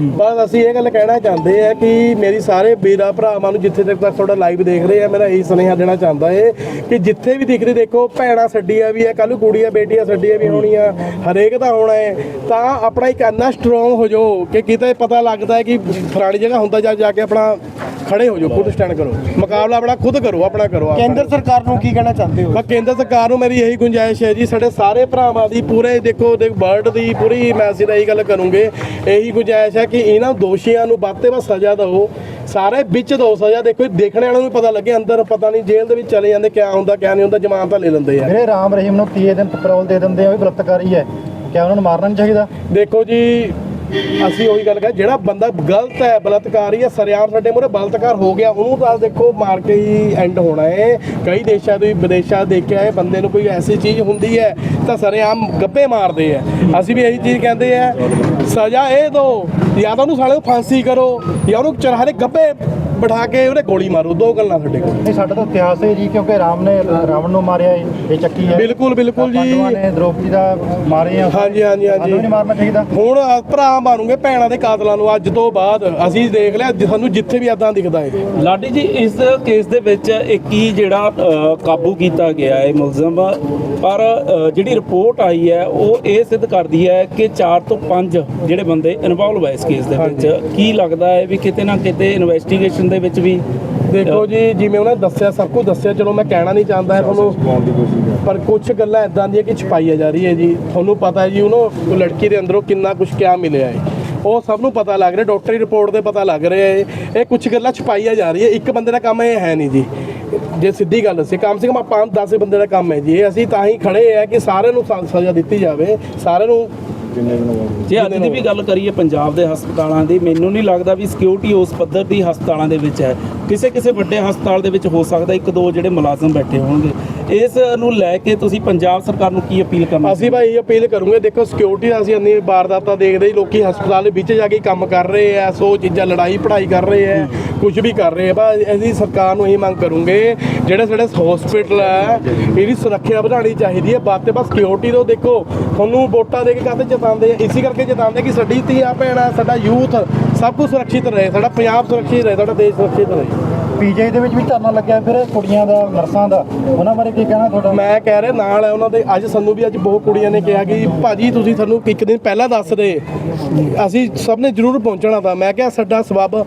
ਬਸ ਅਸੀਂ ਇਹ ਗੱਲ ਕਹਿਣਾ ਚਾਹੁੰਦੇ ਆ ਕਿ ਮੇਰੀ ਸਾਰੇ ਵੀਰਾਂ ਭਰਾਵਾਂ ਨੂੰ ਜਿੱਥੇ ਤੱਕ ਤੁਹਾਡਾ ਲਾਈਵ ਦੇਖ ਰਹੇ ਆ, ਮੇਰਾ ਇਹੀ ਸੁਨੇਹਾ ਦੇਣਾ ਚਾਹੁੰਦਾ ਏ ਕਿ ਜਿੱਥੇ ਵੀ ਦਿਖਦੇ ਦੇਖੋ, ਭੈਣਾਂ ਛੱਡੀਆਂ ਵੀ ਆ ਕੱਲ ਕੁੜੀਆਂ ਬੇਟੀਆਂ ਛੱਡੀਆਂ ਵੀ ਹੋਣੀਆਂ, ਹਰੇਕ ਦਾ ਹੋਣਾ ਹੈ ਤਾਂ ਆਪਣਾ ਇੱਕ ਇੰਨਾ ਸਟਰੋਂਗ ਹੋ ਜਾਓ ਕਿ ਕਿਤੇ ਪਤਾ ਲੱਗਦਾ ਹੈ ਕਿ ਫਲਾਣੀ ਜਗ੍ਹਾ ਹੁੰਦਾ ਜਾ ਜਾ ਕੇ ਆਪਣਾ ਖੜੇ ਹੋ ਜਾਓ ਖੁਦ ਸਟੈਂਡ ਕਰੋ। ਮੁਕਾਬਲਾ ਆਪਣਾ ਖੁਦ ਕਰੋ ਆਪਣਾ ਕਰੋ। ਕੇਂਦਰ ਸਰਕਾਰ ਨੂੰ ਕੀ ਕਹਿਣਾ ਚਾਹੁੰਦੇ ਹੋ? ਮੈਂ ਕੇਂਦਰ ਸਰਕਾਰ ਨੂੰ ਮੇਰੀ ਇਹੀ ਗੁੰਜਾਇਸ਼ ਹੈ ਜੀ ਸਾਡੇ ਸਾਰੇ ਭਰਾਵਾਂ ਦੀ ਪੂਰੇ ਦੇਖੋ ਦੇਖ ਵਰਲਡ ਦੀ ਪੂਰੀ ਮੈਸੇਜ ਦਾ ਇਹੀ ਗੱਲ ਕਰੂੰਗੇ ਇਹੀ ਗੁੰਜਾਇਸ਼ ਹੈ ਕਿ ਇਹਨਾਂ ਦੋਸ਼ੀਆਂ ਨੂੰ ਵੱਧ ਤੇ ਵੱਧ ਸਜ਼ਾ ਦਿਓ। ਸਾਰੇ ਵਿੱਚ ਦੋ ਸਜ਼ਾ ਦੇਖੋ ਦੇਖਣ ਵਾਲਿਆਂ ਨੂੰ ਪਤਾ ਲੱਗੇ ਅੰਦਰ ਪਤਾ ਨਹੀਂ ਜੇਲ੍ਹ ਦੇ ਵਿੱਚ ਚਲੇ ਜਾਂਦੇ ਕਿਆ ਹੁੰਦਾ ਕਿਆ ਨਹੀਂ ਹੁੰਦਾ ਜ਼ਮਾਨਤਾਂ ਲੈ ਲੈਂਦੇ ਆ। ਮੇਰੇ ਰਾਮ ਰਹੀਮ ਨੂੰ 30 ਦਿਨ ਪੈਟਰੋਲ ਦੇ ਦਿੰਦੇ ਆ ਉਹ ਵੀ ਬਲਤਕਾਰੀ ਹੈ। ਕਿਆ ਉਹਨਾਂ ਨੂੰ ਮਾਰਨਾ ਨਹੀਂ ਚਾਹੀਦਾ? ਦੇਖੋ ਜੀ ਅਸੀਂ ਉਹੀ ਗੱਲ ਕਰ ਜਿਹੜਾ ਬੰਦਾ ਗਲਤ ਹੈ, ਬਲਤਕਾਰੀ ਹੈ, ਸਰਿਆਮ ਸਾਡੇ ਮੂਹਰੇ ਬਲਤਕਾਰ ਹੋ ਗਿਆ, ਉਹਨੂੰ ਤਾਂ ਦੇਖੋ ਮਾਰ ਕੇ ਹੀ ਐਂਡ ਹੋਣਾ ਹੈ। ਕਈ ਦੇਸ਼ਾਂ ਦੇ ਵਿਦੇਸ਼ਾਂ ਦੇਖਿਆ ਹੈ, ਬੰਦੇ ਨੂੰ ਕੋਈ ਐਸੀ ਚੀਜ਼ ਹੁੰਦੀ ਹੈ, ਤਾਂ ਸਰਿਆਮ ਗੱਪੇ ਮਾਰਦੇ ਆ ਅਸੀਂ ਵੀ ਇਹੀ ਚੀਜ਼ ਕਹਿੰਦੇ ਆ ਸਜ਼ਾ ਇਹ ਦੋ ਜਾਂ ਤਾਂ ਉਹਨੂੰ ਸਾਲੇ ਨੂੰ ਫਾਂਸੀ ਕਰੋ, ਜਾਂ ਉਹਨੂੰ ਚਰਹਾਰੇ ਗੱਪੇ ਬਿਠਾ ਕੇ ਉਹਦੇ ਗੋਲੀ ਮਾਰੋ ਦੋ ਗੱਲਾਂ ਸਾਡੇ ਕੋਲ। ਨਹੀਂ ਸਾਡਾ ਤਾਂ ਇਤਿਹਾਸ ਹੈ ਜੀ ਕਿਉਂਕਿ ਰਾਮ ਨੇ ਰਾਵਣ ਨੂੰ ਮਾਰਿਆ ਇਹ ਚੱਕੀ ਹੈ। ਬਿਲਕੁਲ ਬਿਲਕੁਲ ਜੀ। ਪਾਂਡਵਾਂ ਨੇ ਦ੍ਰੋਪਦੀ ਦਾ ਮਾਰੇ ਆ। ਹਾਂਜੀ ਹਾਂਜੀ ਹਾਂਜੀ। ਨਹੀਂ ਮਾਰਨਾ ਚਾਹੀਦਾ। ਹੁਣ ਭਰਾ ਮਾਰੂਗੇ ਭੈਣਾਂ ਦੇ ਕਾਤਲਾਂ ਨੂੰ ਅੱਜ ਤੋਂ ਬਾਅਦ। ਅਸੀਂ ਦੇਖ ਲਿਆ ਸਾਨੂੰ ਜਿੱਥੇ ਵੀ ਏਦਾਂ ਦਿਖਦਾ ਹੈ ਲਾਡੀ ਜੀ ਇਸ ਕੇਸ ਦੇ ਵਿੱਚ ਇੱਕ ਹੀ ਜਿਹੜਾ ਕਾਬੂ ਕੀਤਾ ਗਿਆ ਹੈ ਮੁਲਜ਼ਮ। ਪਰ ਜਿਹੜੀ ਰਿਪੋਰਟ ਆਈ ਹੈ ਉਹ ਇਹ ਸਿੱਧ ਕਰਦੀ ਹੈ ਕਿ 4 ਤੋਂ 5 ਜਿਹੜੇ ਬੰਦੇ ਇਨਵੋਲਵ ਹੈ ਇਸ ਕੇਸ ਦੇ ਵਿੱਚ। ਕੀ ਲੱਗਦਾ ਹੈ ਵੀ ਕਿਤੇ ਨਾ ਕਿਤੇ ਇਨਵੈਸਟੀਗੇਸ਼ਨ ਦੇ ਵਿੱਚ ਵੀ। ਦੇਖੋ ਜੀ ਜਿਵੇਂ ਉਹਨਾਂ ਨੇ ਦੱਸਿਆ ਸਭ ਕੁਝ ਦੱਸਿਆ ਚਲੋ ਮੈਂ ਕਹਿਣਾ ਨਹੀਂ ਚਾਹੁੰਦਾ ਹੈ ਤੁਹਾਨੂੰ। ਪਰ ਕੁਝ ਗੱਲਾਂ ਇਦਾਂ ਦੀਆਂ ਕਿ ਛਪਾਈਆਂ ਜਾ ਰਹੀ ਹੈ ਜੀ। ਤੁਹਾਨੂੰ ਪਤਾ ਹੈ ਜੀ ਉਹਨੂੰ ਉਹ ਲੜਕੀ ਦੇ ਅੰਦਰੋਂ ਕਿੰਨਾ ਕੁਝ ਕਿਆ ਮਿਲਿਆ ਹੈ। ਉਹ ਸਭ ਨੂੰ ਪਤਾ ਲੱਗ ਰਿਹਾ ਡਾਕਟਰੀ ਰਿਪੋਰਟ ਦੇ ਪਤਾ ਲੱਗ ਰਿਹਾ ਹੈ। ਇਹ ਕੁਝ ਗੱਲਾਂ ਛਪਾਈਆਂ ਜਾ ਰਹੀ ਹੈ ਇੱਕ ਬੰਦੇ ਦਾ ਕੰਮ ਇਹ ਹੈ ਨਹੀਂ ਜੀ। ਜੇ ਸਿੱਧੀ ਗੱਲ ਸੀ ਕਮ ਸੇ ਕਮ ਆਪਾਂ 10 ਬੰਦੇ ਦਾ ਕੰਮ ਹੈ ਜੀ। ਇਹ ਅਸੀਂ ਤਾਂ ਹੀ ਖੜੇ ਆ ਕਿ ਸਾਰਿਆਂ ਨੂੰ ਸਜ਼ਾ ਦਿੱਤੀ ਜਾਵੇ ਸਾਰਿਆਂ ਨੂੰ ਜੇ ਅੱਜ ਦੀ ਵੀ ਗੱਲ ਕਰੀਏ ਪੰਜਾਬ ਦੇ ਹਸਪਤਾਲਾਂ ਦੀ, ਮੈਨੂੰ ਨਹੀਂ ਲੱਗਦਾ ਵੀ ਸਿਕਿਉਰਿਟੀ ਉਸ ਪੱਧਰ ਦੀ ਹਸਪਤਾਲਾਂ ਦੇ ਵਿੱਚ ਹੈ। ਕਿਸੇ ਕਿਸੇ ਵੱਡੇ ਹਸਪਤਾਲ ਦੇ ਵਿੱਚ ਹੋ ਸਕਦਾ ਇੱਕ ਦੋ ਜਿਹੜੇ ਮੁਲਾਜ਼ਮ ਬੈਠੇ ਹੋਣਗੇ। ਇਸ ਨੂੰ ਲੈ ਕੇ ਤੁਸੀਂ ਪੰਜਾਬ ਸਰਕਾਰ ਨੂੰ ਕੀ ਅਪੀਲ ਕਰਨਾ ਅਸੀਂ ਭਾਈ ਇਹ ਅਪੀਲ ਕਰੂੰਗੇ ਦੇਖੋ ਸਿਕਿਉਰਿਟੀ ਦਾ ਅਸੀਂ ਇੰਨੀ ਵਾਰਦਾਤਾਂ ਦੇਖਦੇ ਹੀ ਲੋਕੀ ਹਸਪਤਾਲ ਦੇ ਵਿੱਚ ਜਾ ਕੇ ਕੰਮ ਕਰ ਰਹੇ ਆ ਸੋ ਚੀਜ਼ਾਂ ਲੜਾਈ ਪੜ੍ਹਾਈ ਕਰ ਰਹੇ ਆ ਕੁਝ ਵੀ ਕਰ ਰਹੇ ਆ। ਬਸ ਅਸੀਂ ਸਰਕਾਰ ਨੂੰ ਇਹ ਮੰਗ ਕਰੂੰਗੇ ਜਿਹੜੇ ਸਾਡੇ ਹਸਪੀਟਲ ਹੈ ਇਹਦੀ ਸੁਰੱਖਿਆ ਵਧਾਉਣੀ ਚਾਹੀਦੀ ਹੈ ਬਾਤ ਤੇ ਬਸ ਸਿਕਿਉਰਿਟੀ ਤੋਂ ਦੇਖੋ ਤੁਹਾਨੂੰ ਵੋਟਾਂ ਦੇ ਕੇ ਕਾਹਤੇ ਜਿਤਾਉਂਦੇ ਆ ਇਸੇ ਕਰਕੇ ਜਿਤਾਉਂਦੇ ਕਿ ਸਾਡੀ ਧੀਆ ਭੈਣਾਂ ਸਾਡਾ ਯੂਥ ਸਭ ਕੁਝ ਸੁਰੱਖਿਅਤ ਰਹੇ ਸਾਡਾ ਪੰਜਾਬ ਸੁਰੱਖਿਅਤ ਰਹੇ ਸਾਡਾ ਦੇਸ਼ ਸੁਰੱਖਿਅਤ ਰਹੇ। ਪੀਜੀਆਈ ਦੇ ਵਿੱਚ ਵੀ ਧਰਨਾ ਲੱਗਿਆ ਫਿਰ ਕੁੜੀਆਂ ਦਾ, ਨਰਸਾਂ ਦਾ, ਉਹਨਾਂ ਬਾਰੇ ਕੀ ਕਹਿਣਾ ਤੁਹਾਡਾ? ਮੈਂ ਕਹਿ ਰਿਹਾ ਨਾਲ ਹੈ, ਉਹਨਾਂ ਦੇ ਅੱਜ ਸਾਨੂੰ ਵੀ ਅੱਜ ਬਹੁਤ ਕੁੜੀਆਂ ਨੇ ਕਿਹਾ ਕਿ ਭਾਜੀ ਤੁਸੀਂ ਸਾਨੂੰ ਇੱਕ ਦਿਨ ਪਹਿਲਾਂ ਦੱਸ ਦੇ। ਅਸੀਂ ਸਭ ਨੇ ਜ਼ਰੂਰ ਪਹੁੰਚਣਾ ਤਾਂ ਮੈਂ ਕਿਹਾ ਸਾਡਾ ਸਬਬ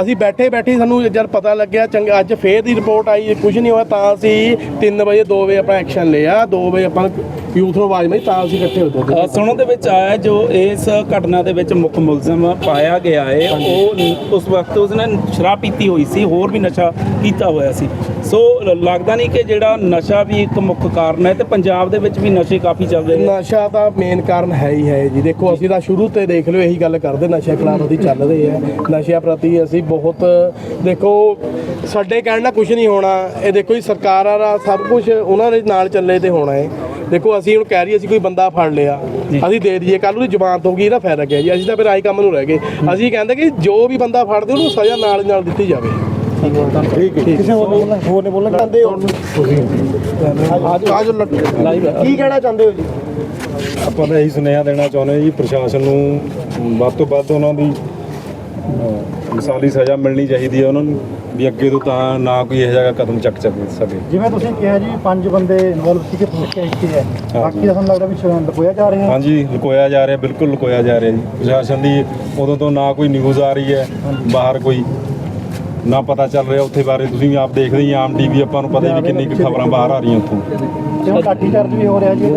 ਅਸੀਂ ਬੈਠੇ ਬੈਠੇ ਸਾਨੂੰ ਜਦ ਪਤਾ ਲੱਗਿਆ ਚੰਗਾ ਅੱਜ ਫੇਰ ਦੀ ਰਿਪੋਰਟ ਆਈ ਕੁਝ ਨਹੀਂ ਹੋਇਆ ਤਾਂ ਅਸੀਂ 3 ਵਜੇ 2 ਵਜੇ ਆਪਣਾ ਐਕਸ਼ਨ ਲਿਆ 2 ਵਜੇ ਆਪਾਂ ਯੂਥ ਨੂੰ ਆਵਾਜ਼ ਮਾਰੀ ਤਾਂ ਅਸੀਂ ਇਕੱਠੇ ਹੋਏ ਅ, ਸੁਣਨ ਦੇ ਵਿੱਚ ਆਇਆ ਹੈ ਜੋ ਇਸ ਘਟਨਾ ਦੇ ਵਿੱਚ ਮੁੱਖ ਮੁਲਜ਼ਮ ਪਾਇਆ ਗਿਆ ਹੈ ਉਹ ਉਸ ਵਕਤ ਉਸਨੇ ਸ਼ਰਾਬ ਪੀਤੀ ਹੋਈ ਸੀ ਹੋਰ ਵੀ ਨਸ਼ਾ ਕੀਤਾ ਹੋਇਆ ਸੀ। ਸੋ ਲੱਗਦਾ ਨਹੀਂ ਕਿ ਜਿਹੜਾ ਨਸ਼ਾ ਵੀ ਇੱਕ ਮੁੱਖ ਕਾਰਨ ਹੈ ਤੇ ਪੰਜਾਬ ਦੇ ਵਿੱਚ ਵੀ ਨਸ਼ੇ ਕਾਫੀ ਚੱਲ ਰਹੇ ਨੇ। ਨਸ਼ਾ ਤਾਂ ਮੇਨ ਕਾਰਨ ਹੈ ਹੀ ਹੈ ਜੀ। ਦੇਖੋ ਅਸੀਂ ਤਾਂ ਸ਼ੁਰੂ ਤੇ ਦੇਖ ਲਿਓ ਇਹੀ ਗੱਲ ਕਰਦੇ ਨਸ਼ੇ ਖਿਲਾਫ ਅਸੀਂ ਚੱਲ ਰਹੇ ਆ ਨਸ਼ਿਆਂ ਪ੍ਰਤੀ ਅਸੀਂ ਬਹੁਤ ਦੇਖੋ ਸਾਡੇ ਕਹਿਣ ਨਾਲ ਕੁਝ ਨਹੀਂ ਹੋਣਾ। ਇਹ ਦੇਖੋ ਜੀ ਸਰਕਾਰਾਂ ਦਾ ਸਭ ਕੁਝ ਉਹਨਾਂ ਦੇ ਨਾਲ ਚੱਲੇ ਤੇ ਹੋਣਾ ਹੈ ਦੇਖੋ ਅਸੀਂ ਹੁਣ ਕਹਿ ਰਹੀ ਅਸੀਂ ਕੋਈ ਬੰਦਾ ਫੜ ਲਿਆ। ਅਸੀਂ ਦੇ ਦਈਏ। ਕੱਲ ਨੂੰ ਜ਼ਮਾਨਤ ਹੋ ਗਈ ਇਹਦਾ ਫਾਇਦਾ ਕੀ ਹੈ ਜੀ। ਅਸੀਂ ਤਾਂ ਫਿਰ ਆਹੀ ਕੰਮ ਨੂੰ ਰਹਿ ਗਏ। ਅਸੀਂ ਕਹਿੰਦੇ ਕਿ ਜੋ ਵੀ ਬੰਦਾ ਫੜਦੇ ਉਹਨੂੰ ਸਜ਼ਾ ਨਾਲ ਦੀ ਨਾਲ ਦਿੱਤੀ ਜਾਵੇ। ਠੀਕ ਹੈ। ਕਿਸੇ ਹੋਰ ਨੇ ਬੋਲਣਾ? ਹੋਰ ਨੇ ਬੋਲਣਾ? ਚਾਹੁੰਦੇ ਹੋ ਆਜੋ ਕੀ ਕਹਿਣਾ ਚਾਹੁੰਦੇ ਹੋ ਜੀ? ਆਪਾਂ ਤਾਂ ਇਹੀ ਸੁਨੇਹਾ ਦੇਣਾ ਚਾਹੁੰਦੇ ਹਾਂ ਜੀ ਪ੍ਰਸ਼ਾਸਨ ਨੂੰ ਵੱਧ ਤੋਂ ਵੱਧ ਉਹਨਾਂ ਦੀ ਮਿਸਾਲੀ ਸਜ਼ਾ ਮਿਲਣੀ ਚਾਹੀਦੀ ਹੈ ਉਹਨਾਂ ਨੂੰ ਵੀ ਅੱਗੇ ਤੋਂ ਤਾਂ ਨਾ ਕੋਈ ਇਹੋ ਜਿਹਾ ਕਦਮ ਚੱਕ ਚੱਕ ਸਕੇ। ਜਿਵੇਂ ਤੁਸੀਂ ਕਿਹਾ ਜੀ ਪੰਜ ਬੰਦੇ ਇਨਵੋਲਵ ਸੀਗੇ ਪੁਲਿਸ ਕੇਸ 'ਚ ਹੈ। ਬਾਕੀ ਦਾ ਸਾਨੂੰ ਲੱਗਦਾ ਵੀ ਸ਼ਰਨ ਲਕੋਇਆ ਜਾ ਰਿਹਾ ਹਾਂਜੀ ਲੁਕੋਇਆ ਜਾ ਰਿਹਾ ਬਿਲਕੁਲ ਲੁਕੋਇਆ ਜਾ ਰਿਹਾ ਜੀ। ਪ੍ਰਸ਼ਾਸਨ ਦੀ ਉਦੋਂ ਤੋਂ ਨਾ ਕੋਈ ਨਿਊਜ਼ ਆ ਰਹੀ ਹੈ ਬਾਹਰ ਕੋਈ। ਨਾ ਪਤਾ ਚੱਲ ਰਿਹਾ ਉੱਥੇ ਬਾਰੇ ਤੁਸੀਂ ਵੀ ਆਪ ਦੇਖਦੇ ਹੀ ਆਮ ਟੀਵੀ ਆਪਾਂ ਨੂੰ ਪਤਾ ਹੀ ਵੀ ਕਿੰਨੀ ਕੁ ਖਬਰਾਂ ਬਾਹਰ ਆ ਰਹੀਆਂ ਉੱਥੋਂ। ਹੁਣ ਲਾਠੀ ਚਾਰਜ ਵੀ ਹੋ ਰਿਹਾ ਜੀ।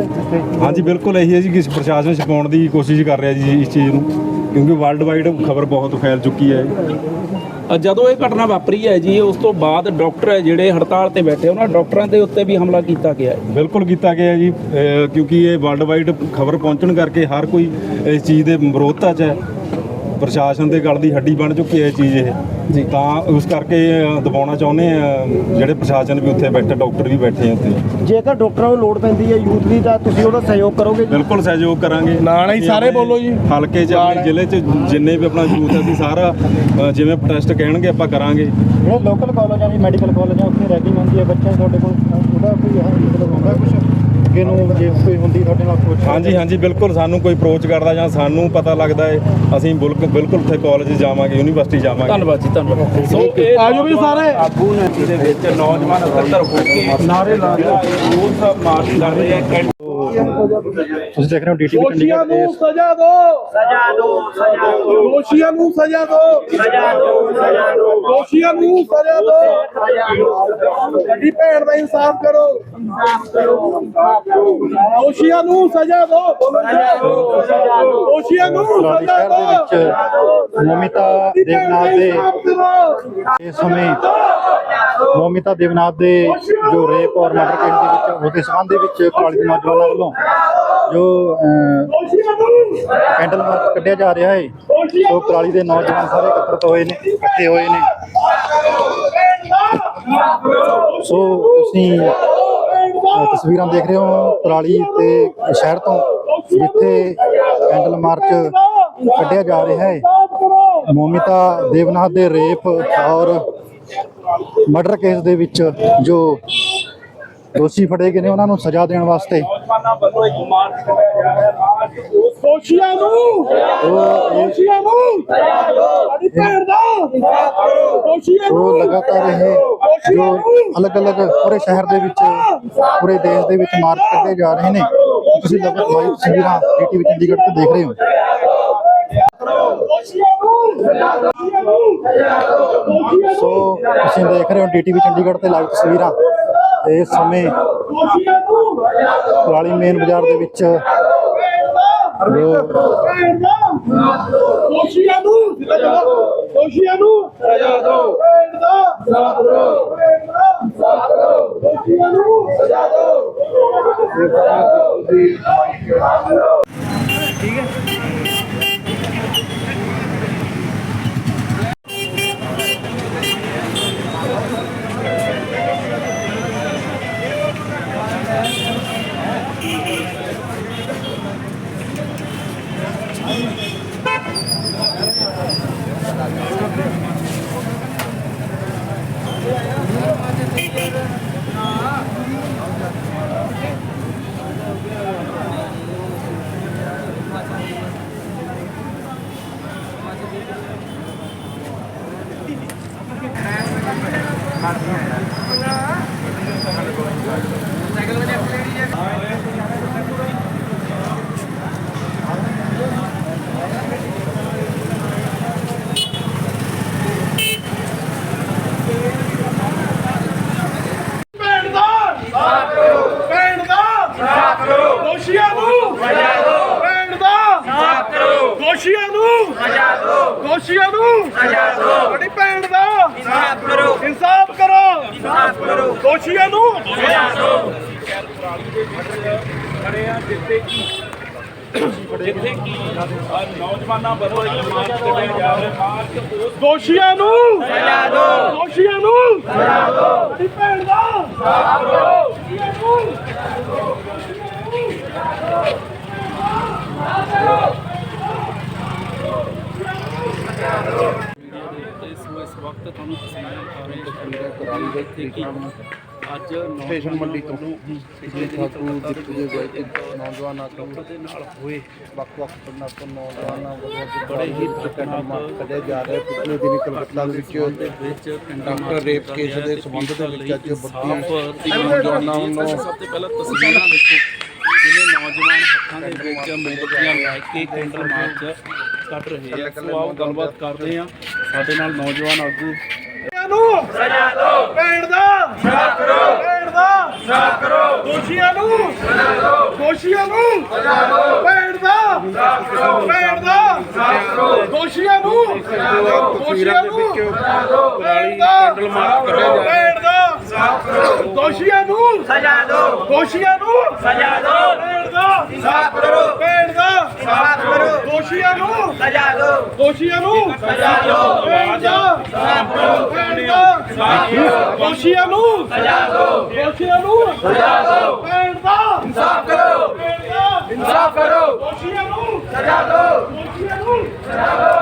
ਹਾਂਜੀ ਬਿਲਕੁਲ ਇਹੀ ਹੈ ਜੀ ਕਿ ਪ੍ਰਸ਼ਾਸਨ ਛਪਾਉਣ ਦੀ ਕੋਸ਼ਿਸ਼ ਕਰ ਰਿਹਾ ਜੀ ਇਸ ਚੀਜ਼ ਨੂੰ। ਕਿਉਂਕਿ ਵਰਲਡ ਵਾਈਡ ਖਬਰ ਬਹੁਤ ਫੈਲ ਚੁੱਕੀ ਹੈ। ਜਦੋਂ ਇਹ ਘਟਨਾ ਵਾਪਰੀ ਹੈ ਜੀ, ਉਸ ਤੋਂ ਬਾਅਦ ਡਾਕਟਰ ਹੈ ਜਿਹੜੇ ਹੜਤਾਲ ਤੇ ਬੈਠੇ, ਉਹਨਾਂ ਡਾਕਟਰਾਂ ਦੇ ਉੱਤੇ ਵੀ ਹਮਲਾ ਕੀਤਾ ਗਿਆ ਹੈ। ਬਿਲਕੁਲ ਕੀਤਾ ਗਿਆ ਜੀ। ਕਿਉਂਕਿ ਇਹ ਵਰਲਡ ਵਾਈਡ ਖਬਰ ਪਹੁੰਚਣ ਕਰਕੇ ਹਰ ਕੋਈ ਇਸ ਚੀਜ਼ ਦੇ ਵਿਰੋਧਤਾ 'ਚ ਹੈ। ਪ੍ਰਸ਼ਾਸਨ ਦੇ ਗਲ ਦੀ ਹੱਡੀ ਬਣ ਚੁੱਕੀ ਹੈ ਇਹ ਚੀਜ਼ ਇਹ। ਜੀ। ਤਾਂ ਉਸ ਕਰਕੇ ਦਬਾਉਣਾ ਚਾਹੁੰਦੇ ਆ ਜਿਹੜੇ ਪ੍ਰਸ਼ਾਸਨ ਵੀ ਉੱਥੇ ਬੈਠੇ ਡਾਕਟਰ ਵੀ ਬੈਠੇ ਆ ਉੱਥੇ। ਜੇਕਰ ਡਾਕਟਰਾਂ ਨੂੰ ਲੋੜ ਪੈਂਦੀ ਹੈ ਯੂਥ ਦੀ ਤਾਂ ਤੁਸੀਂ ਉਹਦਾ ਸਹਿਯੋਗ ਕਰੋਗੇ ਜੀ? ਬਿਲਕੁਲ ਸਹਿਯੋਗ ਕਰਾਂਗੇ। ਨਾਲ ਹੀ ਸਾਰੇ ਬੋਲੋ ਜੀ। ਹਲਕੇ 'ਚ ਆਪਣੇ ਜ਼ਿਲ੍ਹੇ 'ਚ ਜਿੰਨੇ ਵੀ ਆਪਣਾ ਯੂਥ ਅਸੀਂ ਸਾਰਾ ਜਿਵੇਂ ਪ੍ਰੋਟੈਸਟ ਕਹਿਣਗੇ ਆਪਾਂ ਕਰਾਂਗੇ। ਜਿਹੜੇ ਲੋਕਲ ਕਾਲਜ ਜੀ ਮੈਡੀਕਲ ਕਾਲਜ ਉੱਥੇ ਰੈਗਿੰਗ ਹੁੰਦੀ ਹੈ ਬੱਚਿਆਂ ਦੀ ਤੁਹਾਡੇ ਕੋਲ? ਉਹਦਾ ਕੋਈ ਹਾਂ ਮਤਲਬ ਹੁੰਦਾ ਕੁਝ ਅੱਗੇ ਨੂੰ ਜੇ ਕੋਈ ਹੁੰਦੀ ਤੁਹਾਡੇ ਨਾਲ approach ਹਾਂਜੀ ਹਾਂਜੀ ਬਿਲਕੁਲ ਸਾਨੂੰ ਕੋਈ ਅਪਰੋਚ ਕਰਦਾ ਜਾਂ ਸਾਨੂੰ ਪਤਾ ਲੱਗਦਾ ਹੈ ਅਸੀਂ ਬਿਲਕੁਲ ਬਿਲਕੁਲ ਉੱਥੇ ਕਾਲਜ ਜਾਵਾਂਗੇ ਯੂਨੀਵਰਸਿਟੀ ਜਾਵਾਂਗੇ। ਧੰਨਵਾਦ ਜੀ ਧੰਨਵਾਦ। ਸੋ ਇਹ ਆਜੋ ਵੀ ਸਾਰੇ। ਆਗੂ ਨੇ ਜਿਹਦੇ ਵਿੱਚ ਨੌਜਵਾਨ ਇਕੱਤਰ ਹੋ ਕੇ ਨਾਰੇ ਲਾ ਰਹੇ ਰੋਸ ਮਾਰਚ ਕਰ ਰਹੇ ਆ ਕੈਂਟ ਤੁਸੀਂ ਦੇਖ ਰਹੇ ਹੋ ਡੀਟੀਵੀ ਦੋਸ਼ੀਆਂ ਚੰਡੀਗੜ੍ਹ ਦੇ ਨੂੰ ਸਜ਼ਾ ਦਿਓ ਸਜ਼ਾ ਦਿਓ ਸਜ਼ਾ ਦਿਓ ਦੋਸ਼ੀਆਂ ਨੂੰ ਸਜ਼ਾ ਦਿਓ ਸਜ਼ਾ ਦਿਓ ਸਜ਼ਾ ਦਿਓ ਦੋਸ਼ੀਆਂ ਨੂੰ ਸਜ਼ਾ ਦਿਓ ਸਾਡੀ ਭੈਣ ਦਾ ਇਨਸਾਫ ਕਰੋ। ਇਨਸਾਫ ਕਰੋ ਦੋਸ਼ੀਆਂ ਨੂੰ ਸਜ਼ਾ ਦਿਓ ਦੋਸ਼ੀਆਂ ਨੂੰ ਕੁਰਾਲੀ ਸਜ਼ਾ ਸ਼ਹਿਰ ਦੇ। ਦਿਓ ਵਿੱਚ ਮੋਮਿਤਾ ਦੇਵਨਾਥ ਦੇ ਇਸ ਸਮੇਂ ਮੋਮਿਤਾ ਦੇਵਨਾਥ ਦੇ ਜੋ ਰੇਪ ਔਰ ਮਰਡਰ ਕੇਸ ਦੇ ਵਿੱਚ ਉਹਦੇ ਸੰਬੰਧ ਦੇ ਵਿੱਚ ਕੁਰਾਲੀ ਦੇ ਨੌਜਵਾਨਾਂ ਵੱਲੋਂ ਜੋ ਕੈਂਡਲ ਮਾਰਚ ਕੱਢਿਆ ਜਾ ਰਿਹਾ ਹੈ ਸੋ ਕੁਰਾਲੀ ਦੇ ਨੌਜਵਾਨ ਸਾਰੇ ਇਕੱਤਰਤ ਹੋਏ ਨੇ, ਇਕੱਠੇ ਹੋਏ ਨੇ। ਸੋ, ਤੁਸੀਂ ਤਸਵੀਰਾਂ ਦੇਖ ਰਹੇ ਹੋ ਕੁਰਾਲੀ ਤੇ ਸ਼ਹਿਰ ਤੋਂ, ਜਿੱਥੇ ਕੈਂਡਲ ਮਾਰਚ ਕੱਢਿਆ ਜਾ ਰਿਹਾ ਹੈ। ਮੋਮਿਤਾ ਦੇਵਨਾਥ ਦੇ ਰੇਪ ਔਰ ਮਰਡਰ ਕੇਸ ਦੇ ਵਿੱਚ ਜੋ ਦੋਸ਼ੀ ਫੜੇ ਗਏ ਨੇ ਉਹਨਾਂ ਨੂੰ ਸਜ਼ਾ ਦੇਣ ਵਾਸਤੇ। ਨੌਜਵਾਨਾਂ ਵੱਲੋਂ ਇੱਕ ਮਾਰਚ ਕਰਿਆ ਜਾ ਰਿਹਾ ਮਾਰਚ ਉਸ ਦੋਸ਼ੀਆਂ ਨੂੰ ਉਹ ਇਹ ਦੋਸ਼ੀਆਂ ਨੂੰ ਸਾਡੀ ਭੈਣ ਦਾ ਦੋਸ਼ੀਆਂ ਸੋ ਨੂੰ ਲਗਾਤਾਰ ਇਹ ਜੋ ਅਲੱਗ-ਅਲੱਗ ਪੂਰੇ ਸ਼ਹਿਰ ਦੇ ਵਿੱਚ ਪੂਰੇ ਦੇਸ਼ ਦੇ ਵਿੱਚ ਮਾਰਚ ਕੱਢੇ ਜਾ ਰਹੇ ਨੇ। ਤੁਸੀਂ ਲਗਾਤਾਰ ਲਾਈਵ ਤਸਵੀਰਾਂ ਟੀਵੀ ਚੰਡੀਗੜ੍ਹ ਤੋਂ ਦੇਖ ਰਹੇ ਹੋ। ਸੋ ਤੁਸੀਂ ਦੇਖ ਰਹੇ ਹੋ ਟੀਵੀ ਚੰਡੀਗੜ੍ਹ ਤੇ ਲਾਈਵ ਤਸਵੀਰਾਂ। ਇਸ ਸਮੇਂ ਦੋਸ਼ੀਆਂ ਮੇਨ ਬਾਜ਼ਾਰ ਦੇ ਵਿੱਚ ਦੋਸ਼ੀਆਂ ਨੂੰ ਦੋਸ਼ੀਆਂ ਨੂੰ ਸਜ਼ਾ ਦਿਓ ਭੈਣ ਦਿਓ ਦੋਸ਼ੀਆਂ ਨੂੰ ਸਜ਼ਾ ਦਿਓ ਭੈਣ out of hand. ਦੋਸ਼ੀਆਂ ਨੂੰ। ਖੜੇ ਆ ਜਿੱਥੇ ਕਿ ਜਿੱਥੇ ਕਿ ਨੌਜਵਾਨਾਂ ਵੱਲੋਂ ਇੱਕ ਮਾਰਚ ਕੱਢਿਆ ਜਾ ਰਿਹਾ ਮਾਰਚ ਉਸ ਦੋਸ਼ੀਆਂ ਨੂੰ। ਸਜ਼ਾ ਦਿਓ ਦੋਸ਼ੀਆਂ ਨੂੰ। ਸਜ਼ਾ ਦਿਓ ਸਾਡੀ ਭੈਣ ਦਾ। ਸਾਥ ਕਰੋ ਦੋਸ਼ੀਆਂ ਨੂੰ ਇਸ ਵਕਤ ਤੁਹਾਨੂੰ ਤਸਵੀਰਾਂ ਦਿਖਾ ਰਹੇ ਹਾਂ ਕਰਾਲੀ ਦੇ ਅੱਜ ਸਟੇਸ਼ਨ ਮੰਡੀ ਤੋਂ। ਪਿਛਲੇ ਦਿਨ ਕਲਕੱਤਾ ਦੇ ਵਿੱਚ ਨੌਜਵਾਨਾਂ ਤੋਂ ਦੇ ਨਾਲ ਹੋਏ। ਵੱਖ-ਵੱਖ ਪਿੰਡਾਂ ਤੋਂ ਨੌਜਵਾਨਾਂ ਵੱਲੋਂ ਬੜੇ ਹੀ ਮਾਰ ਦਰਦਨਾਕ ਕੱਢਿਆ ਜਾ ਰਿਹਾ ਪਿਛਲੇ ਦਿਨੀ ਕਲਕੱਤਾ ਦੇ ਵਿੱਚ ਡਾਕਟਰ ਰੇਪ ਕੇਸ ਦੇ ਸੰਬੰਧ ਦੇ ਵਿੱਚ ਅੱਜ ਵੱਡੀ ਨੌਜਵਾਨਾਂ ਵੱਲੋਂ ਸਭ ਤੋਂ ਪਹਿਲਾਂ ਤਸਵੀਰਾਂ ਦੇਖੋ। ਜਿਨੇ ਨੌਜਵਾਨ ਹੱਥਾਂ ਦੇ ਵਿੱਚ ਮੋਮਬੱਤੀਆਂ ਲੈ ਕੇ ਕੈਂਡਲ ਮਾਰਚ ਕੱਢ ਰਹੇ ਆ। ਸੋ ਆਓ ਗੱਲਬਾਤ ਕਰਦੇ ਆ। ਸਾਡੇ ਨਾਲ ਨੌਜਵਾਨ ਆਗੂ ਨੂੰ ਸਜ਼ਾ ਦਿਓ ਭੈਣ ਦਾ ਸਾਥ ਕਰੋ। ਭੈਣ ਦਾ ਸਾਥ ਕਰੋ। ਦੋਸ਼ੀਆਂ ਨੂੰ ਸਜ਼ਾ ਦਿਓ ਦੋਸ਼ੀਆਂ ਨੂੰ ਸਜ਼ਾ ਦਿਓ ਭੈਣ ਦਾ ਸਾਥ ਕਰੋ। ਭੈਣ ਦਾ ਸਾਥ ਕਰੋ। ਦੋਸ਼ੀਆਂ ਨੂੰ ਸਜ਼ਾ ਦਿਓ ਦੋਸ਼ੀਆਂ ਨੂੰ ਸਜ਼ਾ ਦਿਓ ਭੈਣ ਦਾ ਕੈਂਡਲ ਜਾ ਭੈਣ ਦਾ ਸਾਥ ਕਰੋ। ਦੋਸ਼ੀਆਂ ਨੂੰ ਸਜ਼ਾ ਦਿਓ ਦੋਸ਼ੀਆਂ ਨੂੰ ਸਜ਼ਾ ਦਿਓ ਭੈਣ ਦਾ ਸਾਥ ਕਰੋ। ਭੈਣ ਦਾ ਸਾਥ ਕਰੋ। ਦੋਸ਼ੀਆਂ ਨੂੰ ਸਜ਼ਾ ਦਿਓ ਦੋਸ਼ੀਆਂ ਨੂੰ ਸਜ਼ਾ ਦਿਓ ਦਾ। ਸਾਥ ਕਰੋ ਭੈਣ ਦਾ। ਸਾਥ ਕਰੋ ਦੋਸ਼ੀਆਂ ਨੂੰ ਸਜ਼ਾ ਦਿਓ ਦੋਸ਼ੀਆਂ ਨੂੰ ਸਜ਼ਾ ਦਿਓ ਭੈਣ ਦਾ ਇਨਸਾਫ ਕਰੋ। ਇਨਸਾਫ ਕਰੋ। ਦੋਸ਼ੀਆਂ ਨੂੰ ਸਜ਼ਾ ਦਿਓ ਦੋਸ਼ੀਆਂ ਨੂੰ ਸਜ਼ਾ ਦਿਓ